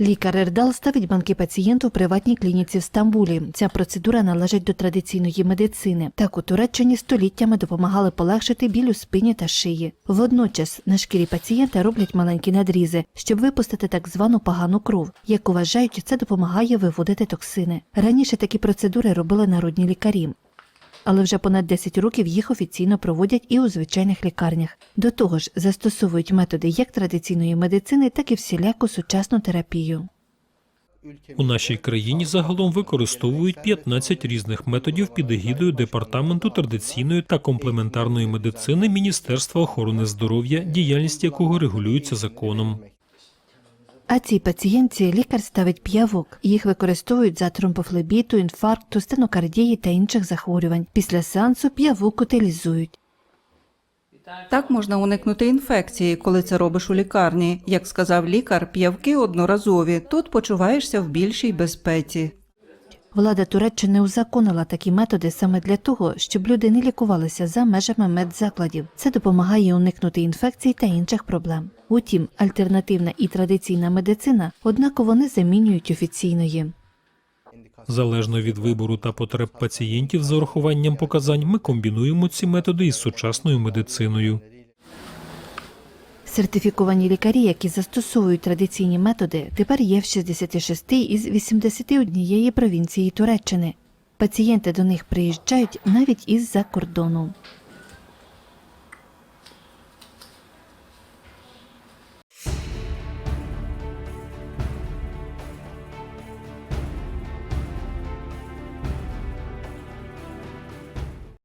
Лікар Ердал ставить банки пацієнту в приватній клініці в Стамбулі. Ця процедура належить до традиційної медицини. Так у Туреччині століттями допомагали полегшити біль у спині та шиї. Водночас на шкірі пацієнта роблять маленькі надрізи, щоб випустити так звану погану кров. Як вважають, це допомагає виводити токсини. Раніше такі процедури робили народні лікарі. Але вже понад 10 років їх офіційно проводять і у звичайних лікарнях. До того ж, застосовують методи як традиційної медицини, так і всіляку сучасну терапію. У нашій країні загалом використовують 15 різних методів під егідою департаменту традиційної та комплементарної медицини Міністерства охорони здоров'я, діяльність якого регулюється законом. А цій пацієнтці лікар ставить п'явок. Їх використовують за тромбофлебіту, інфаркту, стенокардії та інших захворювань. Після сеансу п'явок утилізують. Так можна уникнути інфекції, коли це робиш у лікарні. Як сказав лікар, п'явки одноразові. Тут почуваєшся в більшій безпеці. Влада Туреччини узаконила такі методи саме для того, щоб люди не лікувалися за межами медзакладів. Це допомагає уникнути інфекцій та інших проблем. Утім, альтернативна і традиційна медицина однаково не замінюють офіційної. Залежно від вибору та потреб пацієнтів з урахуванням показань, ми комбінуємо ці методи із сучасною медициною. Сертифіковані лікарі, які застосовують традиційні методи, тепер є в 66 із 81 провінції Туреччини. Пацієнти до них приїжджають навіть із-за кордону.